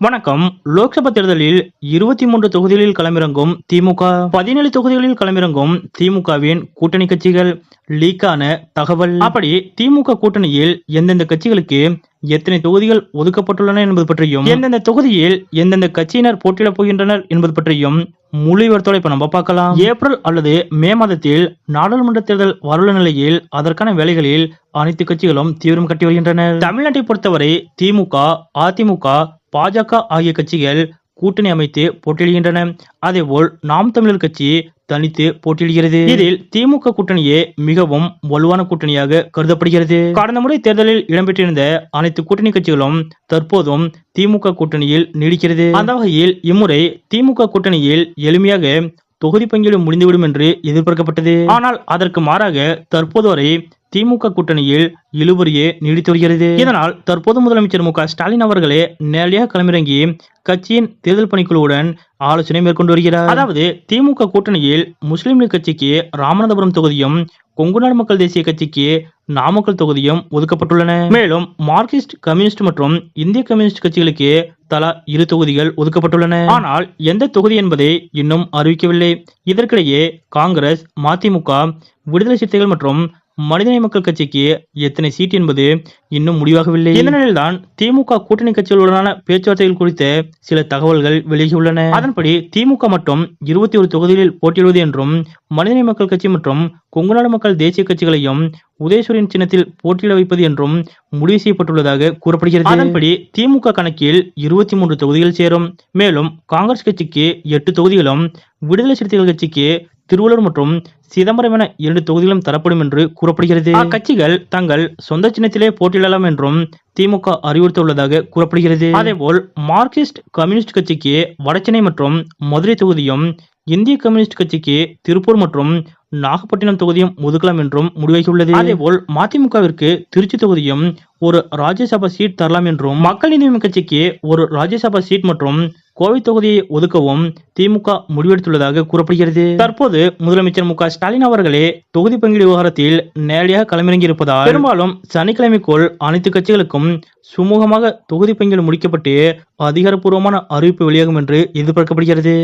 வணக்கம். லோக்சபா தேர்தலில் இருபத்தி மூன்று தொகுதிகளில் களமிறங்கும் திமுக பதினேழு தொகுதிகளில் களமிறங்கும் திமுகவின் கூட்டணி கட்சிகள் லீக்கான தகவல். அப்படி திமுக கூட்டணியில் எந்தெந்த கட்சிகளுக்கு எத்தனை தொகுதிகள் ஒதுக்கப்பட்டுள்ளன என்பது பற்றியும் எந்தெந்த தொகுதியில் எந்தெந்த கட்சியினர் போட்டியிடப் போகின்றனர் என்பது பற்றியும் முழு விவரத்தோட இப்ப நம்ம பார்க்கலாம். ஏப்ரல் அல்லது மே மாதத்தில் நாடாளுமன்ற தேர்தல் வரவுள்ள நிலையில் அதற்கான வேலைகளில் அனைத்து கட்சிகளும் தீவிரம் கட்டி வருகின்றனர். தமிழ்நாட்டை பொறுத்தவரை திமுக அதிமுக பாஜக ஆகிய கட்சிகள் கூட்டணி அமைத்து போட்டியிடுகின்றன. அதேபோல் நாம் தமிழர் கட்சி தனித்து போட்டியிடுகிறது. இதில் திமுக கூட்டணியே மிகவும் வலுவான கூட்டணியாக கருதப்படுகிறது. கடந்த முறை தேர்தலில் இடம்பெற்றிருந்த அனைத்து கூட்டணி கட்சிகளும் தற்போதும் திமுக கூட்டணியில் நீடிக்கிறது. அந்த வகையில் இம்முறை திமுக கூட்டணியில் எளிமையாக தொகுதி பங்கீடு முடிந்துவிடும் என்று எதிர்பார்க்கப்பட்டது. ஆனால் அதற்கு மாறாக தற்போது வரை திமுக கூட்டணியில் இழுபறியே நீடித்து வருகிறது இதனால் தற்போது முதலமைச்சர் மு ஸ்டாலின் அவர்களே நேரடியாக களமிறங்கி கட்சியின் தேர்தல் பணிக்குழுவுடன் ஆலோசனை மேற்கொண்டு வருகிறார். அதாவது திமுக கூட்டணியில் முஸ்லிம் லீக் கட்சிக்கு ராமநாதபுரம் தொகுதியும் கொங்குநாடு மக்கள் தேசிய கட்சிக்கு நாமக்கல் தொகுதியும் ஒதுக்கப்பட்டுள்ளன. மேலும் மார்க்சிஸ்ட் கம்யூனிஸ்ட் மற்றும் இந்திய கம்யூனிஸ்ட் கட்சிகளுக்கு தலா இரு தொகுதிகள் ஒதுக்கப்பட்டுள்ளன. ஆனால் எந்த தொகுதி என்பதை இன்னும் அறிவிக்கவில்லை. இதற்கிடையே காங்கிரஸ் மதிமுக விடுதலை சிறுத்தைகள் மற்றும் மனிதநேய மக்கள் கட்சிக்கு எத்தனை சீட் என்பது இன்னும் முடிவாகவில்லை. இந்த நிலையில்தான் திமுக கூட்டணி கட்சிகளுடனான பேச்சுவார்த்தைகள் குறித்து சில தகவல்கள் வெளியாகியுள்ளன. அதன்படி திமுக மட்டும் இருபத்தி ஒரு தொகுதிகளில் போட்டியிடுவது என்றும் மனிதநேய மக்கள் கட்சி மற்றும் கொங்குநாடு மக்கள் தேசிய கட்சிகளையும் உதயசூரியன் சின்னத்தில் போட்டியிட வைப்பது என்றும் முடிவு செய்யப்பட்டுள்ளதாக கூறப்படுகிறது. அதன்படி திமுக கணக்கில் இருபத்தி மூன்று தொகுதிகள் சேரும். மேலும் காங்கிரஸ் கட்சிக்கு எட்டு தொகுதிகளும் விடுதலை சிறுத்தைகள் கட்சிக்கு திருவள்ளூர் மற்றும் சிதம்பரம் என இரண்டு தொகுதிகளும் தரப்படும் என்று கூறப்படுகிறது. அக்கட்சிகள் தங்கள் சொந்த சின்னத்திலே போட்டி கீழலாம் என்றும் திமுக அறிவுறுத்தியுள்ளதாக கூறப்படுகிறது. அதேபோல் மார்க்சிஸ்ட் கம்யூனிஸ்ட் கட்சிக்கு வடச்சென்னை மற்றும் மதுரை தொகுதியும் இந்திய கம்யூனிஸ்ட் கட்சிக்கு திருப்பூர் மற்றும் நாகப்பட்டினம் தொகுதியும் ஒதுக்கலாம் என்றும் முடிவாகியுள்ளது அதேபோல் மதிமுகவிற்கு திருச்சி தொகுதியும் ஒரு ராஜ்யசபா சீட் தரலாம் என்றும் மக்கள் நீதி கட்சிக்கு ஒரு ராஜ்யசபா சீட் மற்றும் கோவை தொகுதியை ஒதுக்கவும் திமுக முடிவெடுத்துள்ளதாக கூறப்படுகிறது. தற்போது முதலமைச்சர் மு ஸ்டாலின் அவர்களே தொகுதி பங்கீடு விவகாரத்தில் நேரடியாக களமிறங்கி இருப்பதால் பெரும்பாலும் சனிக்கிழமைக்குள் அனைத்து கட்சிகளுக்கும் சுமூகமாக தொகுதி பங்கீடு முடிக்கப்பட்டு அதிகாரப்பூர்வமான அறிவிப்பு வெளியாகும் என்று எதிர்பார்க்கப்படுகிறது.